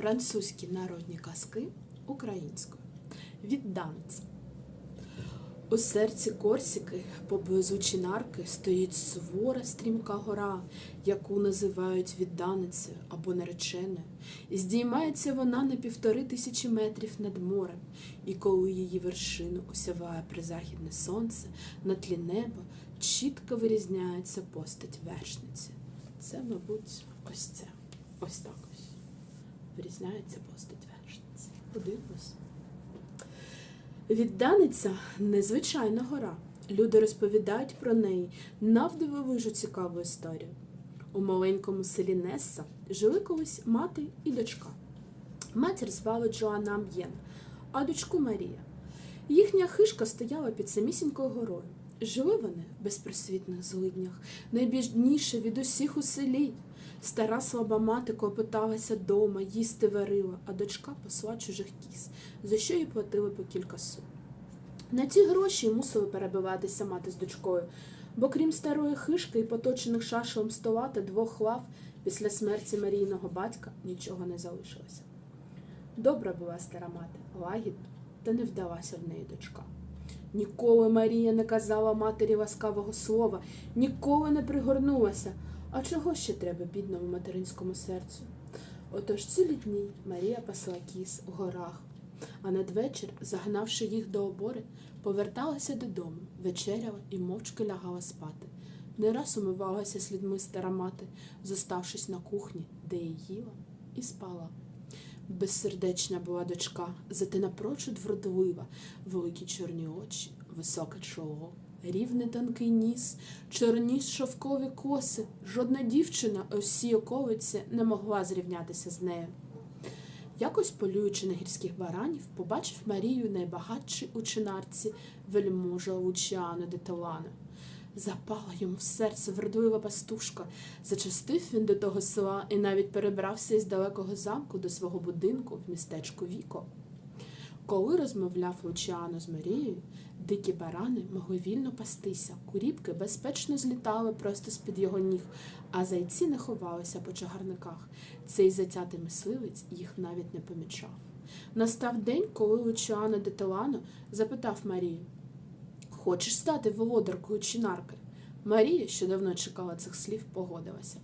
Французькі народні казки українською. Відданець. У серці Корсіки, поблизу Чинарки, стоїть сувора стрімка гора, яку називають відданицею або нареченою. І здіймається вона на півтори тисячі метрів над морем, і коли її вершину осяває призахідне сонце, на тлі неба чітко вирізняється постать вершниці. Це, мабуть, ось це. Ось так. Вирізняється постать вершниці. Подивимось. Відданиця незвичайна гора. Люди розповідають про неї навдивовижу цікаву історію. У маленькому селі Несса жили колись мати і дочка. Матір звали Джоанна Ам'єн, а дочку Марія. Їхня хишка стояла під самісінькою горою. Жили вони в безпросвітних злиднях, найбідніше від усіх у селі. Стара слаба мати клопоталася дома, їсти варила, а дочка посла чужих кіз, за що їй платили по кілька су. На ці гроші мусили перебиватися мати з дочкою, бо крім старої хишки і поточених шашелем стола та двох лав, після смерті Марійного батька нічого не залишилося. Добра була стара мати, лагідна, та не вдалася в неї дочка. Ніколи Марія не казала матері ласкавого слова, ніколи не пригорнулася. А чого ще треба бідному материнському серцю? Отож цілі дні Марія пасла кіз у горах, а надвечір, загнавши їх до обори, поверталася додому, вечеряла і мовчки лягала спати. Не раз умивалася слідьми стара мати, зоставшись на кухні, де і їла, і спала. Безсердечна була дочка, зате напрочуд вродлива, великі чорні очі, високе чоло, рівний тонкий ніс, чорні шовкові коси. Жодна дівчина у всій околиці не могла зрівнятися з нею. Якось полюючи на гірських баранів, побачив Марію найбагатший у чинарці вельможа Лучіано де Толано. Запала йому в серце вродлива пастушка. Зачастив він до того села і навіть перебрався із далекого замку до свого будинку в містечку Віко. Коли розмовляв Лучіано з Марією, дикі барани могли вільно пастися, куріпки безпечно злітали просто з-під його ніг, а зайці не ховалися по чагарниках. Цей затятий мисливець їх навіть не помічав. Настав день, коли Лучіано де Толано запитав Марію, Хочеш стати володаркою чинарки? Марія, що давно чекала цих слів, погодилася.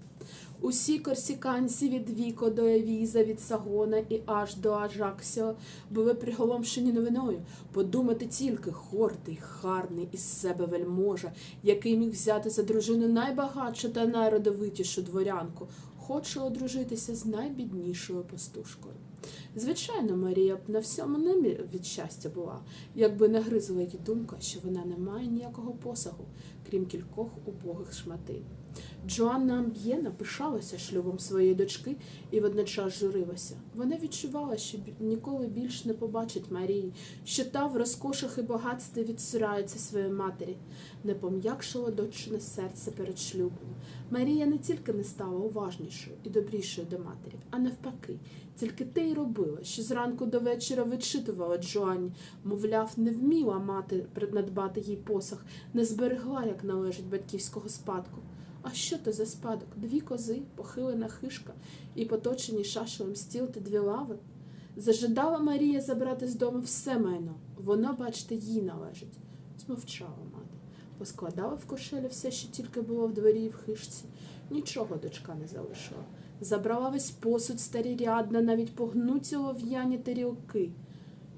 Усі корсіканці від Віко до Евіза, від Сагона і аж до Ажаксіо були приголомшені новиною. Подумати тільки гордий, гарний із себе вельможа, який міг взяти за дружину найбагатшу та найродовитішу дворянку, хоче одружитися з найбіднішою пастушкою. Звичайно, Марія б на всьому небі від щастя була, якби не гризла її думка, що вона не має ніякого посагу, крім кількох убогих шматин. Джоанна Амб'єна пишалася шлюбом своєї дочки і водночас журилася. Вона відчувала, що ніколи більш не побачить Марії, що та в розкошах і багатстві відсирається своєї матері, не пом'якшило дочине серце перед шлюбом. Марія не тільки не стала уважнішою і добрішою до матері, а навпаки, тільки те й робила, що зранку до вечора вичитувала Джоанні, мовляв, не вміла мати надбати їй посах, не зберегла, належить батьківського спадку. А що то за спадок? Дві кози, похилена хишка і поточені шашевим стіл та дві лави. Зажадала Марія забрати з дому все майно. Воно, бачите, їй належить. Змовчала мати. Поскладала в кошелі все, що тільки було в дворі і в хишці. Нічого дочка не залишила. Забрала весь посуд старі рядна, навіть погнуті лов'яні тарілки.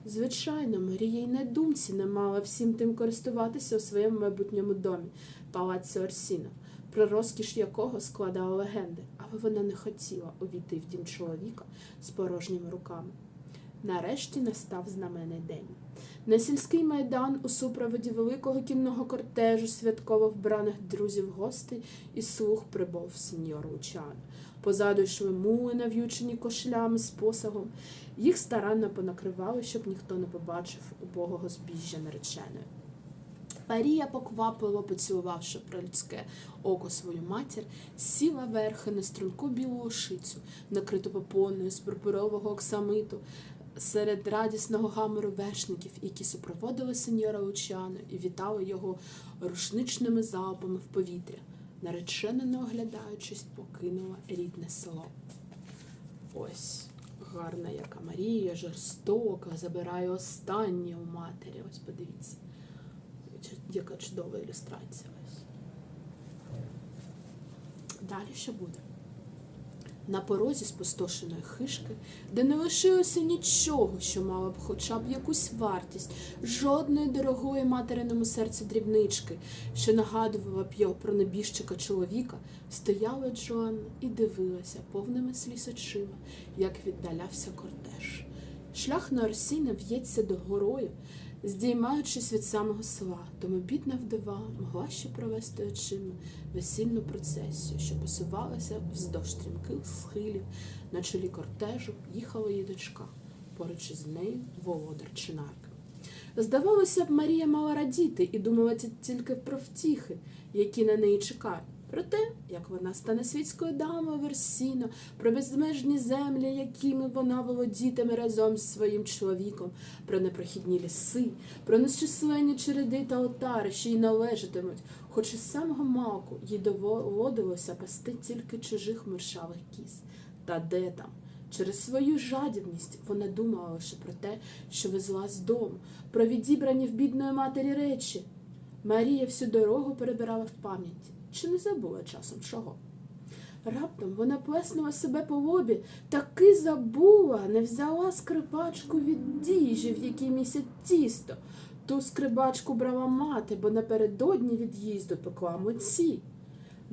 Звичайно, Марія й на думці не мала всім тим користуватися у своєму майбутньому домі, палаці Орсіна, про розкіш якого складала легенди, але вона не хотіла увійти в дім чоловіка з порожніми руками. Нарешті настав знаменний день. На сільський майдан у супроводі великого кінного кортежу святково вбраних друзів гостей і слуг прибув сеньор Лучано. Позаду йшли мули, нав'ючені кошлями з посагом. Їх старанно понакривали, щоб ніхто не побачив убогого збіжжя нареченої. Марія, поквапливо поцілувавши про людське око свою матір, сіла верхи на струнку білу ошицю, накриту попоною з пурпурового оксамиту, серед радісного гамору вершників, які супроводили сеньора Лучано і вітали його рушничними залпами в повітря. Наречена, не оглядаючись, покинула рідне село. Ось гарна, яка Марія, жорстока, забирає останнє у матері. Ось подивіться. Яка чудова ілюстрація. Ось. Далі що буде? На порозі спустошеної хишки, де не лишилося нічого, що мало б хоча б якусь вартість, жодної дорогої материному серцю дрібнички, що нагадувала б його про небіжчика чоловіка, стояла Джоанна і дивилася повними сліз очима, як віддалявся кортеж. Шлях на Орсіна в'ється до горою, здіймаючись від самого села, тому бідна вдова могла ще провести очима весільну процесію, що посувалася вздовж стрімких схилів. На чолі кортежу їхала її дочка, поруч із нею володар Чинарки. Здавалося б, Марія мала радіти і думала тільки про втіхи, які на неї чекають. Про те, як вона стане світською дамою Версіно, про безмежні землі, якими вона володітиме разом з своїм чоловіком, про непрохідні ліси, про нещисленні череди та отари, що їй належатимуть, хоч із самого малку їй доводилося пасти тільки чужих миршавих кіз. Та де там? Через свою жадібність вона думала лише про те, що везла з дому, про відібрані в бідної матері речі. Марія всю дорогу перебирала в пам'яті, чи не забула часом чого. Раптом вона плеснула себе по лобі, таки забула, не взяла скрипачку від діжі, в якій місяць тісто. Ту скрибачку брала мати, бо напередодні від'їзду пекла митці.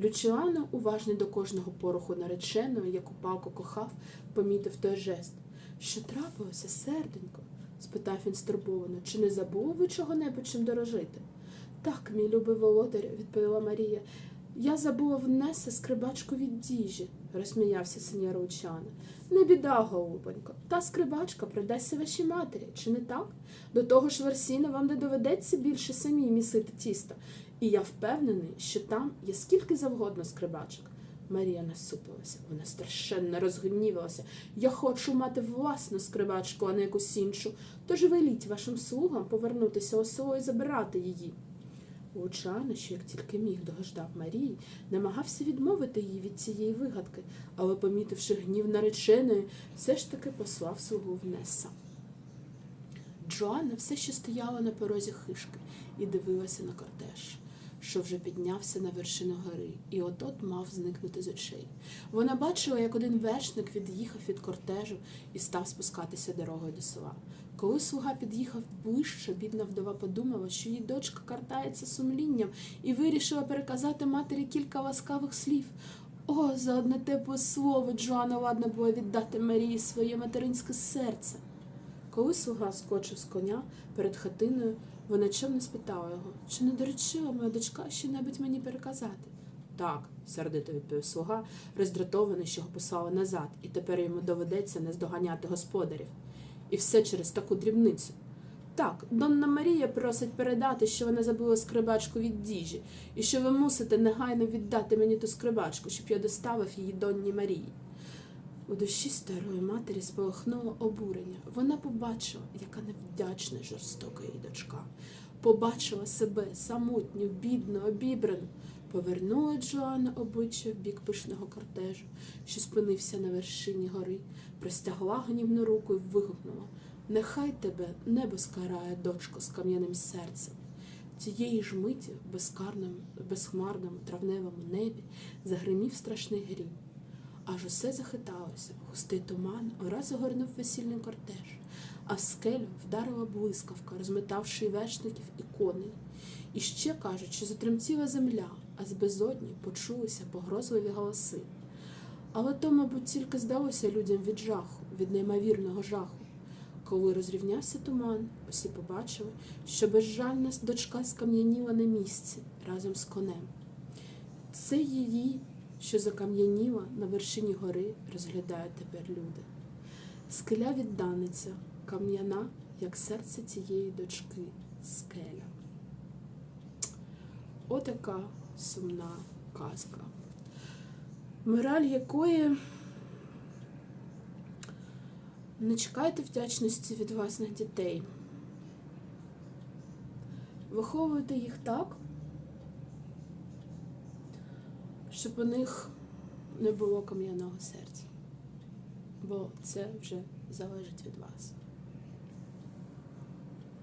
Лючіано, уважний до кожного пороху нареченої, яку палко кохав, помітив той жест. Що трапилося, серденько? спитав він стурбовано. Чи не забули ви чого-небудь чим дорожити? Так, мій любий володар, відповіла Марія. Я забула внести скрибачку від діжі, розсміявся сеньор Лучано. Не біда, голубонько, та скрибачка придасться вашій матері, чи не так? До того ж, Версіна вам не доведеться більше самій місити тісто. І я впевнений, що там є скільки завгодно скрибачок. Марія насупилася, вона страшенно розгнівалася. Я хочу мати власну скрибачку, а не якусь іншу. Тож веліть вашим слугам повернутися у село і забирати її. Лучано, що як тільки міг догождав Марії, намагався відмовити її від цієї вигадки, але, помітивши гнів нареченої, все ж таки послав слугу в Несса. Джоанна все ще стояла на порозі хишки і дивилася на кортеж, що вже піднявся на вершину гори, і от-от мав зникнути з очей. Вона бачила, як один вершник від'їхав від кортежу і став спускатися дорогою до села. Коли слуга під'їхав ближче, бідна вдова подумала, що її дочка картається сумлінням і вирішила переказати матері кілька ласкавих слів. О, за одне тепле слово Джоанна ладна була віддати Марії своє материнське серце. Коли слуга скочив з коня перед хатиною, вона чим не спитала його, чи не доручила моя дочка що-небудь мені переказати. Так, сердито відповів слуга, роздратований, що його послали назад, і тепер йому доведеться наздоганяти господарів. І все через таку дрібницю. Так, Донна Марія просить передати, що вона забула скрибачку від діжі, і що ви мусите негайно віддати мені ту скрибачку, щоб я доставив її Донні Марії. У душі старої матері спалахнуло обурення. Вона побачила, яка невдячна жорстока її дочка. Побачила себе самотню, бідну, обібрану. Повернула Джоанна обличчя в бік пишного кортежу, що спинився на вершині гори, простягла гнівну руку і вигукнула Нехай тебе небо скарає, дочко, з кам'яним серцем. Цієї ж миті в безкарному, безхмарному травневому небі загримів страшний грім. Аж усе захиталося, густий туман ораз огорнув весільний кортеж, а в скелю вдарила блискавка, розметавши вершників і коней. І ще кажуть, що затремтіла земля, а з безодні почулися погрозливі голоси. Але то, мабуть, тільки здалося людям від жаху, від неймовірного жаху. Коли розрівнявся туман, усі побачили, що безжальна дочка скам'яніла на місці разом з конем. Це її, що закам'яніла на вершині гори, розглядають тепер люди. Скеля відданиця, кам'яна, як серце цієї дочки, скеля. Отака сумна казка, мораль якої не чекайте вдячності від власних дітей. Виховуйте їх так, щоб у них не було кам'яного серця. бо це вже залежить від вас.